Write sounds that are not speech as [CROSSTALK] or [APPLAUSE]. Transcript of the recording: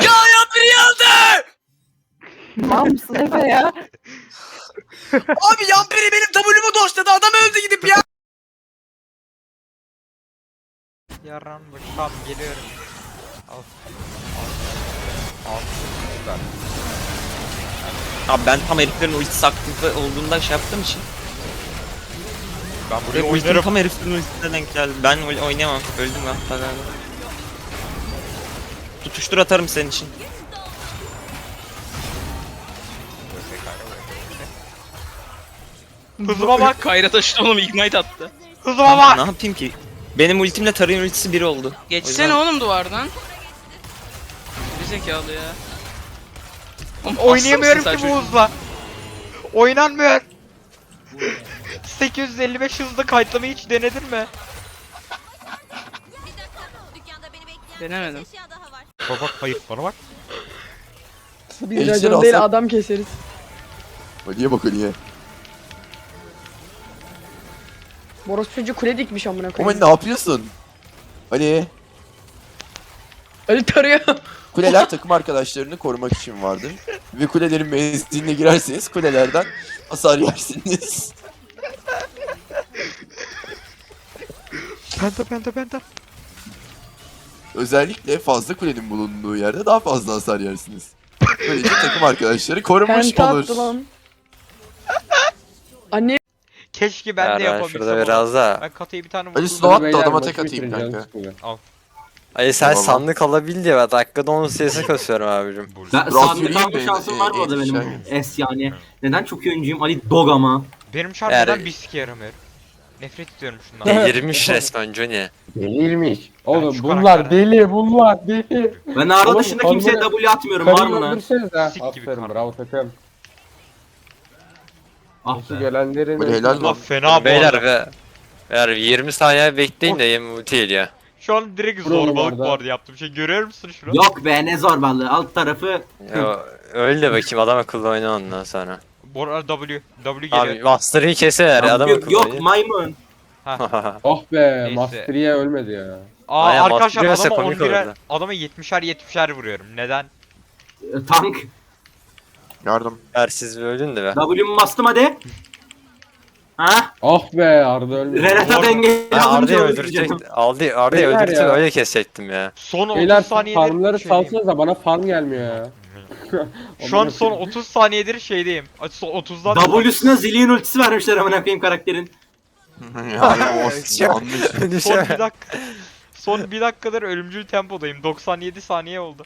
Ya Yampiri yandı! Mal mısın Efe ya? Abi Yampiri benim W'mu doşladı adam öldü gidip ya. Yaran bak tamam geliyorum. Al. Al. Al. Süper. Abi ben tam heriflerin ultisi aktif olduğunda şey yaptığım için. Ben buraya Ve ultim oynarım. tam heriflerin ultisine denk geldi. Ben oy- oynayamam. Öldüm hatta galiba. Tutuştur atarım senin için. Hızıma bak. Kayra taşıdı oğlum ignite attı. Hızıma Ne bak. yapayım ki? Benim ultimle Taray'ın ultisi biri oldu. Geçsene yüzden- oğlum duvardan. Bir zekalı ya. Oğlum, Oynayamıyorum ki bu hızla. Oynanmıyor. 855 hızlı kayıtlamayı hiç denedin mi? Bir dakika. Dükkanda beni bekleyen Denemedim. Bak bak hayır bana bak. Biz racon değil alsak- adam keseriz. Ali'ye bak Ali'ye. Boros çocuğu kule dikmiş amına Ama koyayım. ne yapıyorsun? Ali. Ali tarıyor. [LAUGHS] Kuleler takım arkadaşlarını korumak için vardır. Ve kulelerin menzilline girerseniz kulelerden hasar yersiniz. Penta penta penta. Özellikle fazla kulenin bulunduğu yerde daha fazla hasar yersiniz. Böylece takım arkadaşları korunmuş Penta olur. attı lan. [LAUGHS] Anne Keşke ben de yapabilsem. şurada onu. biraz daha. Ben katayı bir tane Ali vurdum. slow at da adama tek atayım kanka. Ali sen Eyvallah. sandık alabil diye ben dakikada onun sesini kasıyorum abicim. Ben Biraz sandık yürüyeyim alma de, şansım var bu e, arada şey- benim. S yani. Neden çok iyi oyuncuyum? Ali Dog ama. Benim Eğer- neden bir sike yaramıyor? Nefret ediyorum şundan. Delirmiş resmen Johnny. Delirmiş. Oğlum şu bunlar deli bunlar deli. Ben Naro Oğlum, dışında kimseye W atmıyorum var mı Karını lan? öldürsenize. Sik gibi Aferin karı. bravo takım. Ah Şu gelenlerin... Böyle helal Allah lan. fena bu Beyler ve Beyler 20 saniye bekleyin de yem ulti geliyor. Şu an direkt zorbalık bu arada yaptığım şey. Görüyor musun şunu? Yok be ne zorbalığı. Alt tarafı Yo, öyle de bakayım adam akıllı oyna ondan sonra. Arada W. W geliyor. Abi Master'ı keser adam yok, akıllı yok maymun. [LAUGHS] Oh be Neyse. Mastriye ölmedi ya. Aa Aynen, arkadaşlar Master adama komik 11'er, olurdu. adama 70'er 70'er vuruyorum. Neden? E, Tank. Yardım. Ersiz bir öldün de be. W'mu bastım hadi. Ha? Oh be Arda ölmedi. Renata Zor. denge Ben Arda'yı öldürecek. Arda'yı Arda'yı Beyler öldürtüp ya. öyle kesecektim ya. Son 30 Beyler saniyedir farmları şeydeyim. salsanıza bana farm gelmiyor ya. Şu an son 30 saniyedir şeydeyim. Son 30'dan W'suna zillion ultisi vermişler amına koyayım karakterin. [LAUGHS] yani o [LAUGHS] yanlış. son bir dakika. Son bir dakikadır ölümcül tempodayım. 97 saniye oldu.